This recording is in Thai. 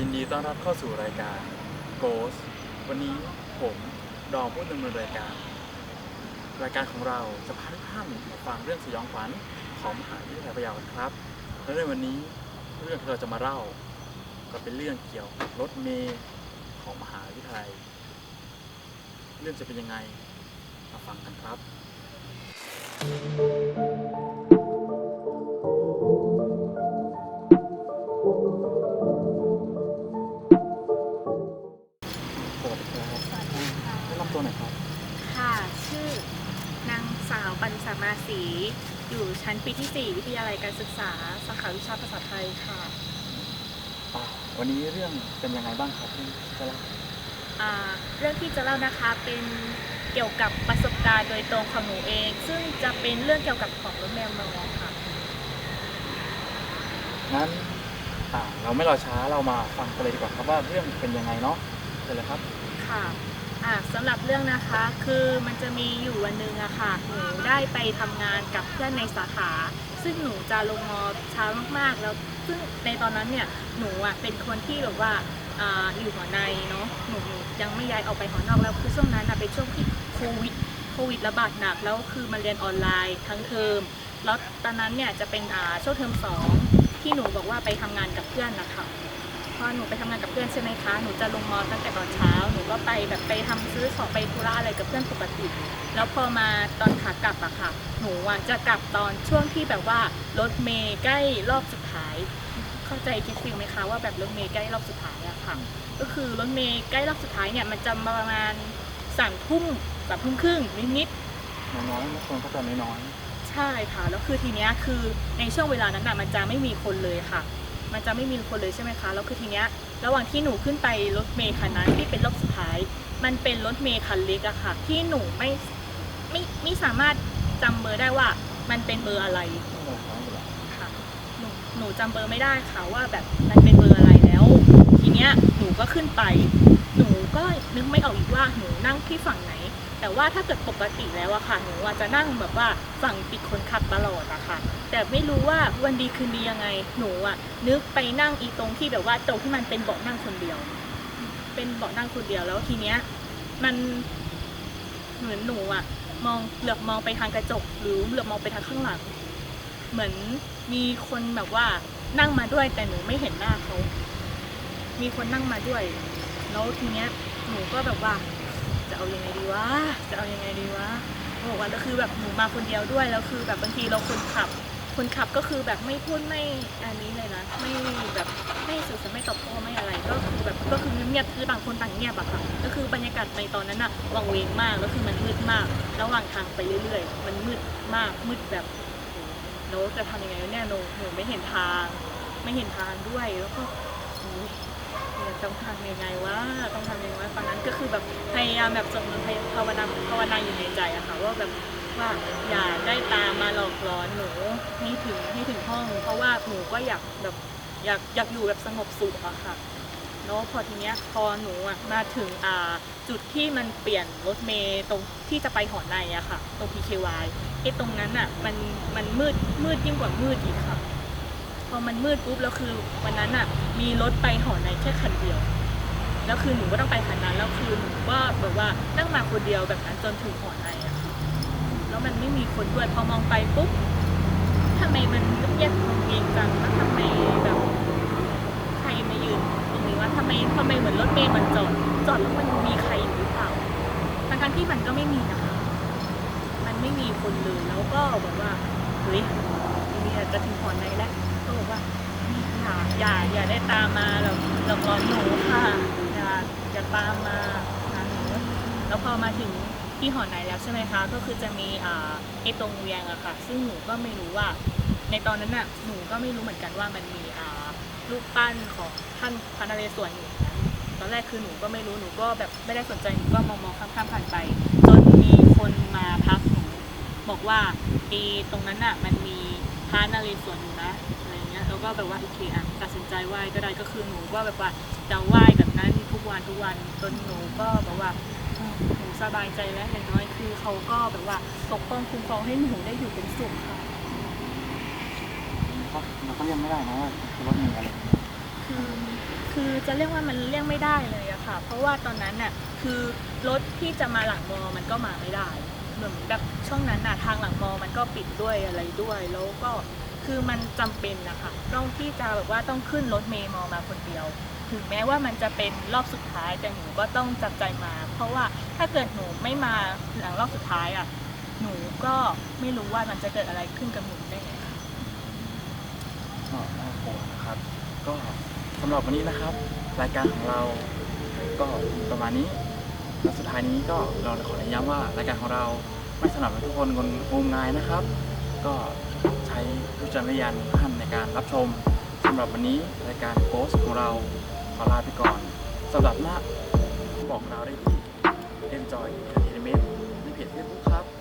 ยินดีต้อนรับเข้าสู่รายการ Ghost วันนี้ผมดอมผู้ดำเนินรายการ รายการของเราจะพาทุกท่านมาฟังเรื่องสยองขวัญของมหาวิทยาลัยพะเยากันครับ และในวันนี้เรื่องที่เราจะมาเล่า ก็เป็นเรื่องเกี่ยวกับรถเมล์ของมหาวิทยาลัย เรื่องจะเป็นยังไงมาฟังกันครับสำตัวหน่อยครับ ค่ะ ชื่อนางสาวปันสามาศรีอยู่ชั้นปีที่ 4 วิทยาลัยการศึกษา สาขาวิชาภาษาไทยค่ะอ่าวันนี้เรื่องเป็นยังไงบ้างครับที่จะเล่าอ่าเรื่องที่จะเล่านะคะเป็นเกี่ยวกับประสบการณ์โดยตรงของหนูเอง ซึ่งจะเป็นเรื่องเกี่ยวกับของรถแมวมองค่ะ งั้นอ่าเราไม่รอช้าเรามาฟังกันเลยดีกว่าครับว่าเรื่องเป็นยังไงเนาะเชิญเลยครับ ค่ะ อ่าสำหรับเรื่องนะคะคือมันจะมีอยู่วันหนึ่งอะค่ะหนูได้ไปทำงานกับเพื่อนในสาขา ซึ่งหนูจะลงมอเช้ามากๆแล้วซึ่งในตอนนั้นเนี่ยหนูอะเป็นคนที่แบบว่าอ่าอยู่หอในเนาะหนูยังไม่ย้ายออกไปหอนอกแล้วคือช่วงนั้นอะเป็นช่วงที่โควิดโควิดระบาดหนักแล้วคือมาเรียนออนไลน์ทั้งเทอมแล้วตอนนั้นเนี่ยจะเป็นอ่าช่วงเทอมสองที่หนูบอกว่าไปทำงานกับเพื่อนนะคะ พอหนูไปทำงานกับเพื่อนใช่ไหมคะ หนูจะลงมอตั้งแต่ตอนเช้า หนูก็ไปแบบไปทำซื้อของไปธุระอะไรกับเพื่อนปกติ แล้วพอมาตอนขากลับอะค่ะ หนูอะจะกลับตอนช่วงที่แบบว่ารถเมย์ใกล้รอบสุดท้าย เข้าใจคิดฟิลไหมคะว่าแบบรถเมย์ใกล้รอบสุดท้ายอะค่ะ ก็คือรถเมย์ใกล้รอบสุดท้ายเนี่ยมันจะประมาณสามทุ่มสามทุ่มครึ่งนิดๆน้อยๆนะคนก็จะน้อยใช่ค่ะ แล้วคือทีเนี้ยคือในช่วงเวลานั้นน่ะมันจะไม่มีคนเลยค่ะ มันจะไม่มีคนเลยใช่ไหมคะแล้วคือทีเนี้ยระหว่างที่หนูขึ้นไปรถเมล์คันนั้นที่เป็นรอบสุดท้าย มันเป็นรถเมล์คันเล็กอะค่ะ ที่หนูไม่ไม่ไม่สามารถจำเบอร์ได้ว่ามันเป็นเบอร์อะไรๆไม่เป็นไรครับไม่เป็นไรค่ะหนูหนูจำเบอร์ไม่ได้ค่ะว่าแบบมันเป็นเบอร์อะไรแล้ว ทีเนี้ยหนูก็ขึ้นไป หนูก็นึกไม่ออกอีกว่าหนูนั่งที่ฝั่งไหน แต่ว่าถ้าเกิดปกติแล้วอะค่ะหนูอะจะนั่งแบบว่าฝั่งติดคนขับตลอดอะค่ะ แต่ไม่รู้ว่าวันดีคืนดียังไงหนูอะนึกไปนั่งอีตรงที่แบบว่าตรงที่มันเป็นเบาะนั่งคนเดียว เป็นเบาะนั่งคนเดียวแล้วทีเนี้ย มันเหมือนหนูอะมองเหลือบมองไปทางกระจก หรือเหลือบมองไปทางข้างหลัง เหมือนมีคนแบบว่านั่งมาด้วยแต่หนูไม่เห็นหน้าเขา มีคนนั่งมาด้วย แล้วทีเนี้ยหนูก็แบบว่า จะเอายังไงดีวะจะเอายังไงดีวะบอกว่าแล้วคือแบบหนูมาคนเดียวด้วยแล้วคือ แบบบางทีเราคนขับ คนขับก็คือแบบไม่พูดไม่อันนี้เลยนะไม่แบบไม่สื่อสารไม่ตอบโต้ไม่อะไรก็คือแบบก็คือเงียบคือต่างคนต่างเงียบอะค่ะก็คือบรรยากาศในตอนนั้นอะวังเวงมากแล้วคือมันมืดมาก ระหว่างทางไปเรื่อยๆ มันมืดมากมืดแบบโอ้โหแล้วจะทำยังไงเนี่ยหนูหนูไม่เห็นทาง ไม่เห็นทางด้วยแล้วก็ ต้องทำยังไงวะต้องทำยังไงวะตอนนั้นก็คือแบบพยายามแบบสวดมนต์ภาวนาภาวนาอยู่ในใจอะค่ะว่าแบบว่าอย่าได้ตามมาหลอกหลอนหนูให้ถึงให้ถึงห้อง เพราะว่าหนูก็อยากแบบอยากอยากอยู่แบบสงบสุขอะค่ะแล้วพอทีเนี้ยพอหนูอะมาถึงอ่าจุดที่มันเปลี่ยนรถเมย์ตรงที่จะไปหอในอะค่ะ ตรง PKY ไอ้ตรงนั้นอะมันมันมืดมืดยิ่งกว่ามืดอีกค่ะ พอมันมืดปุ๊บแล้วคือวันนั้นอะมีรถไปหอในแค่คันเดียว แล้วคือหนูก็ต้องไปคันนั้นแล้วคือหนูก็แบบว่านั่งมาคนเดียวแบบนั้นจนถึงหอในอะ่ะแล้วมันไม่มีคนด้วยพอมองไปปุ๊บทำไมมันเงียบงเงจังแล้วทำไมแบบใครมายืนตรงนี้ว่าทำไมทำไมเหมือนรถเมล์มันจอดจอดแล้วมันมีใครอยู่หรือเปล่าทั้งทั้งๆที่มันก็ไม่มีนะคะ มันไม่มีคนเลยแล้วก็แบบว่าเฮ้ยทีนี้จะถึงหอในแล้ว อย่าอย่าได้ตามมาเราเราร้อนหนูค่ะอย่าอย่าตามมาหาหนูแล้วพอมาถึงที่หอในแล้วใช่ไหมคะ ก็คือจะมีอ่าไอตรงเวียงอะค่ะ ซึ่งหนูก็ไม่รู้ว่า ในตอนนั้นน่ะหนูก็ไม่รู้เหมือนกันว่ามันมีอ่ารูปปั้นของท่านพระนเรศวรอยู่นะตอนแรกคือหนูก็ไม่รู้หนูก็แบบไม่ได้สนใจหนูก็มองมองข้ามๆผ่านไป จนมีคนมาพักหนูบอกว่าเอตรงนั้นน่ะมันมีพระนเรศวรอยู่นะ ก็แบบว่าโอเคอะตัดสินใจไหว้ก็ได้ก็คือหนูก็แบบว่าจะไหว้แบบนั้นทุกวันทุกวันจนหนูก็แบบว่าหนูสบายใจแล้วอย่างน้อยคือเขาก็แบบว่าปกป้องคุ้มครองให้หนูได้อยู่เป็นสุขค่ะเพราะเราก็ยังไม่ได้นะว่าคือรถเมล์อะไรคือคือคือจะเรียกว่ามันเรียกไม่ได้เลยอะค่ะ เพราะว่าตอนนั้นน่ะคือรถที่จะมาหลังมอมันก็มาไม่ได้ เหมือนแบบช่วงนั้นน่ะทางหลังมอมันก็ปิดด้วยอะไรด้วยแล้วก็ คือมันจำเป็นนะคะต้องที่จะแบบว่าต้องขึ้นรถเมย์มอมาคนเดียว ถึงแม้ว่ามันจะเป็นรอบสุดท้ายแต่หนูก็ต้องจับใจมา เพราะว่าถ้าเกิดหนูไม่มาหลังรอบสุดท้ายอะหนูก็ไม่รู้ว่ามันจะเกิดอะไรขึ้นกับหนูได้ไงค่ะก็น่ากลัวนะครับ ก็สำหรับวันนี้นะครับ รายการของเราก็ประมาณนี้และสุดท้ายนี้ก็เราขอเน้นย้ำว่ารายการของเราไม่สนับสนุนทุกคนงมงมงายนะครับ ก็ ช้วิจารณญาณท่านในการรับชมสำหรับวันนี้รายการโพสของเราขอลาไปก่อนสำหรับหน้าบอกเราได้ที่ Enjoy Entertainment ในเพจ Facebook ครับ